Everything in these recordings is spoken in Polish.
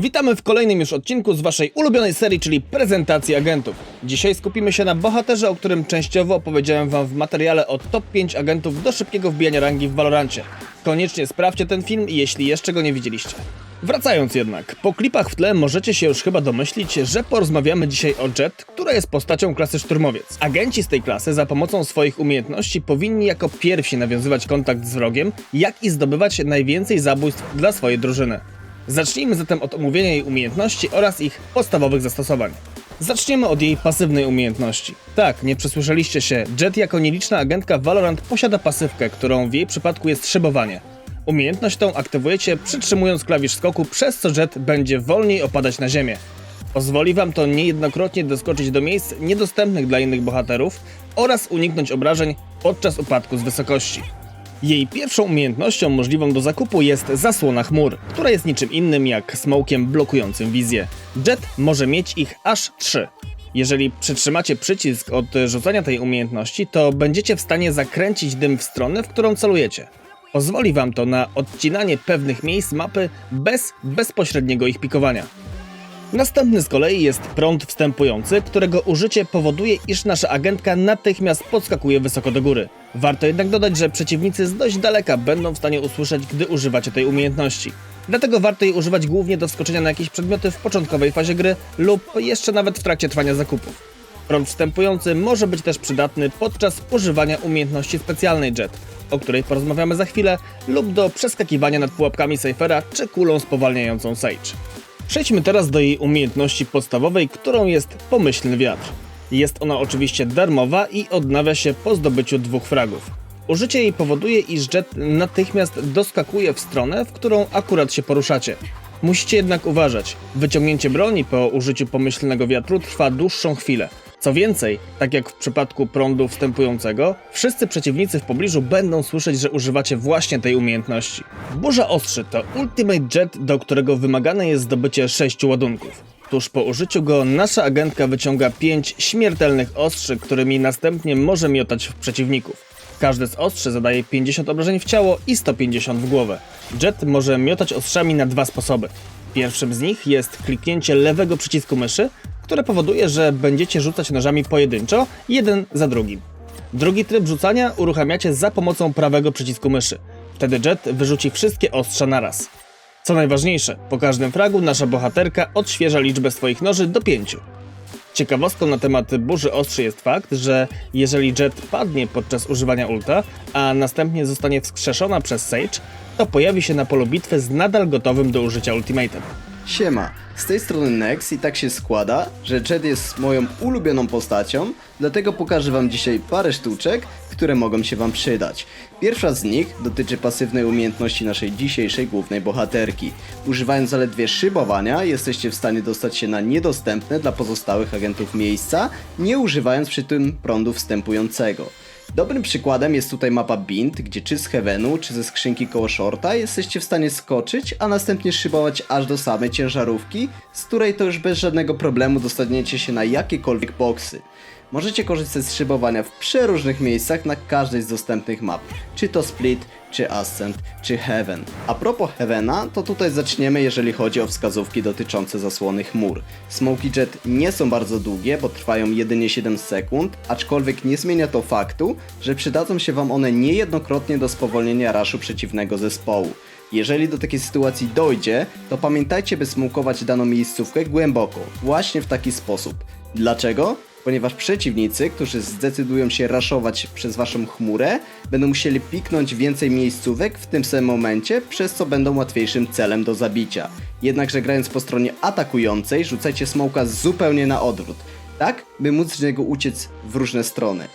Witamy w kolejnym już odcinku z waszej ulubionej serii, czyli prezentacji agentów. Dzisiaj skupimy się na bohaterze, o którym częściowo opowiedziałem wam w materiale o top 5 agentów do szybkiego wbijania rangi w Valorancie. Koniecznie sprawdźcie ten film, jeśli jeszcze go nie widzieliście. Wracając jednak, po klipach w tle możecie się już chyba domyślić, że porozmawiamy dzisiaj o Jet, która jest postacią klasy szturmowiec. Agenci z tej klasy za pomocą swoich umiejętności powinni jako pierwsi nawiązywać kontakt z wrogiem, jak i zdobywać najwięcej zabójstw dla swojej drużyny. Zacznijmy zatem od omówienia jej umiejętności oraz ich podstawowych zastosowań. Zaczniemy od jej pasywnej umiejętności. Tak, nie przesłyszeliście się, Jet jako nieliczna agentka Valorant posiada pasywkę, którą w jej przypadku jest szybowanie. Umiejętność tą aktywujecie przytrzymując klawisz skoku, przez co Jet będzie wolniej opadać na ziemię. Pozwoli wam to niejednokrotnie doskoczyć do miejsc niedostępnych dla innych bohaterów oraz uniknąć obrażeń podczas upadku z wysokości. Jej pierwszą umiejętnością możliwą do zakupu jest zasłona chmur, która jest niczym innym jak smokiem blokującym wizję. Jet może mieć ich aż trzy. Jeżeli przytrzymacie przycisk od rzucania tej umiejętności, to będziecie w stanie zakręcić dym w stronę, w którą celujecie. Pozwoli wam to na odcinanie pewnych miejsc mapy bez bezpośredniego ich pikowania. Następny z kolei jest prąd wstępujący, którego użycie powoduje, iż nasza agentka natychmiast podskakuje wysoko do góry. Warto jednak dodać, że przeciwnicy z dość daleka będą w stanie usłyszeć, gdy używacie tej umiejętności. Dlatego warto jej używać głównie do wskoczenia na jakieś przedmioty w początkowej fazie gry lub jeszcze nawet w trakcie trwania zakupów. Prąd wstępujący może być też przydatny podczas używania umiejętności specjalnej Jet, o której porozmawiamy za chwilę, lub do przeskakiwania nad pułapkami Cyphera czy kulą spowalniającą Sage. Przejdźmy teraz do jej umiejętności podstawowej, którą jest pomyślny wiatr. Jest ona oczywiście darmowa i odnawia się po zdobyciu dwóch fragów. Użycie jej powoduje, iż jet natychmiast doskakuje w stronę, w którą akurat się poruszacie. Musicie jednak uważać, wyciągnięcie broni po użyciu pomyślnego wiatru trwa dłuższą chwilę. Co więcej, tak jak w przypadku prądu wstępującego, wszyscy przeciwnicy w pobliżu będą słyszeć, że używacie właśnie tej umiejętności. Burza ostrzy to Ultimate Jet, do którego wymagane jest zdobycie 6 ładunków. Tuż po użyciu go nasza agentka wyciąga 5 śmiertelnych ostrzy, którymi następnie może miotać w przeciwników. Każde z ostrzy zadaje 50 obrażeń w ciało i 150 w głowę. Jet może miotać ostrzami na dwa sposoby. Pierwszym z nich jest kliknięcie lewego przycisku myszy, które powoduje, że będziecie rzucać nożami pojedynczo, jeden za drugim. Drugi tryb rzucania uruchamiacie za pomocą prawego przycisku myszy. Wtedy Jet wyrzuci wszystkie ostrza naraz. Co najważniejsze, po każdym fragu nasza bohaterka odświeża liczbę swoich noży do 5. Ciekawostką na temat burzy ostrzy jest fakt, że jeżeli Jet padnie podczas używania ulta, a następnie zostanie wskrzeszona przez Sage, to pojawi się na polu bitwy z nadal gotowym do użycia ultimatem. Siema, z tej strony Nex i tak się składa, że Jet jest moją ulubioną postacią, dlatego pokażę wam dzisiaj parę sztuczek, które mogą się wam przydać. Pierwsza z nich dotyczy pasywnej umiejętności naszej dzisiejszej głównej bohaterki. Używając zaledwie szybowania, jesteście w stanie dostać się na niedostępne dla pozostałych agentów miejsca, nie używając przy tym prądu wstępującego. Dobrym przykładem jest tutaj mapa Bint, gdzie czy z Heavenu, czy ze skrzynki koło shorta jesteście w stanie skoczyć, a następnie szybować aż do samej ciężarówki, z której to już bez żadnego problemu dostaniecie się na jakiekolwiek boksy. Możecie korzystać z szybowania w przeróżnych miejscach na każdej z dostępnych map, czy to Split, czy Ascent, czy Heaven. A propos Heavena, to tutaj zaczniemy jeżeli chodzi o wskazówki dotyczące zasłony chmur. Smoky Jet nie są bardzo długie, bo trwają jedynie 7 sekund, aczkolwiek nie zmienia to faktu, że przydadzą się Wam one niejednokrotnie do spowolnienia raszu przeciwnego zespołu. Jeżeli do takiej sytuacji dojdzie, to pamiętajcie, by smokować daną miejscówkę głęboko, właśnie w taki sposób. Dlaczego? Ponieważ przeciwnicy, którzy zdecydują się raszować przez waszą chmurę, będą musieli piknąć więcej miejscówek w tym samym momencie, przez co będą łatwiejszym celem do zabicia. Jednakże grając po stronie atakującej, rzucajcie smoka zupełnie na odwrót, tak by móc z niego uciec w różne strony.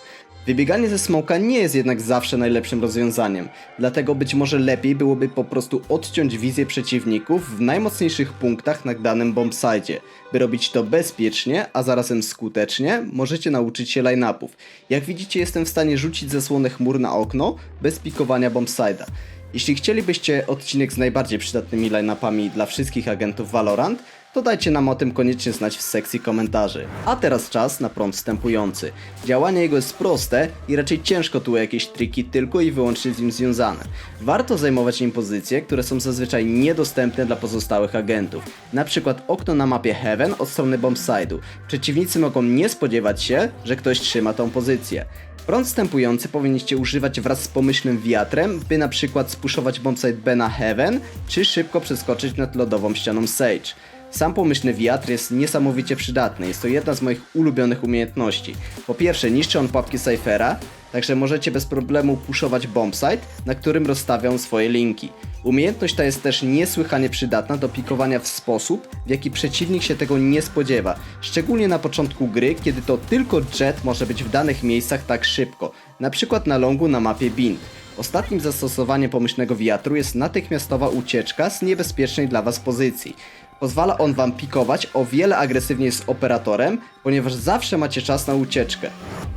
Wybieganie ze smoka nie jest jednak zawsze najlepszym rozwiązaniem, dlatego być może lepiej byłoby po prostu odciąć wizję przeciwników w najmocniejszych punktach na danym bombsite. By robić to bezpiecznie, a zarazem skutecznie, możecie nauczyć się line-upów. Jak widzicie jestem w stanie rzucić zasłonę chmur na okno bez pikowania bombside'a. Jeśli chcielibyście odcinek z najbardziej przydatnymi line-upami dla wszystkich agentów Valorant, to dajcie nam o tym koniecznie znać w sekcji komentarzy. A teraz czas na prąd wstępujący. Działanie jego jest proste i raczej ciężko tu jakieś triki tylko i wyłącznie z nim związane. Warto zajmować nim pozycje, które są zazwyczaj niedostępne dla pozostałych agentów. Na przykład okno na mapie Heaven od strony bombside'u. Przeciwnicy mogą nie spodziewać się, że ktoś trzyma tą pozycję. Prąd wstępujący powinniście używać wraz z pomyślnym wiatrem, by na przykład spuszować bombsite B na Heaven, czy szybko przeskoczyć nad lodową ścianą Sage. Sam pomyślny wiatr jest niesamowicie przydatny, jest to jedna z moich ulubionych umiejętności. Po pierwsze niszczy on pułapki Cyphera, także możecie bez problemu puszować bombsite, na którym rozstawiam swoje linki. Umiejętność ta jest też niesłychanie przydatna do pikowania w sposób, w jaki przeciwnik się tego nie spodziewa, szczególnie na początku gry, kiedy to tylko jet może być w danych miejscach tak szybko, na przykład na longu na mapie Bind. Ostatnim zastosowaniem pomyślnego wiatru jest natychmiastowa ucieczka z niebezpiecznej dla Was pozycji. Pozwala on Wam pikować o wiele agresywniej z operatorem, ponieważ zawsze macie czas na ucieczkę.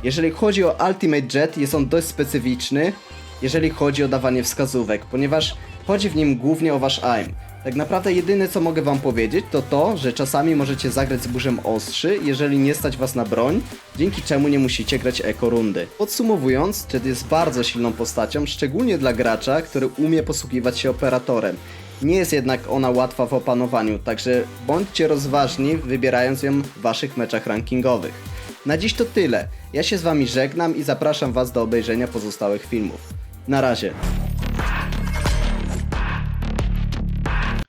Jeżeli chodzi o Ultimate Jet, jest on dość specyficzny, jeżeli chodzi o dawanie wskazówek, ponieważ chodzi w nim głównie o Wasz aim. Tak naprawdę jedyne co mogę wam powiedzieć to to, że czasami możecie zagrać z burzem ostrzy, jeżeli nie stać was na broń, dzięki czemu nie musicie grać eko rundy. Podsumowując, Jet jest bardzo silną postacią, szczególnie dla gracza, który umie posługiwać się operatorem. Nie jest jednak ona łatwa w opanowaniu, także bądźcie rozważni wybierając ją w waszych meczach rankingowych. Na dziś to tyle. Ja się z wami żegnam i zapraszam was do obejrzenia pozostałych filmów. Na razie.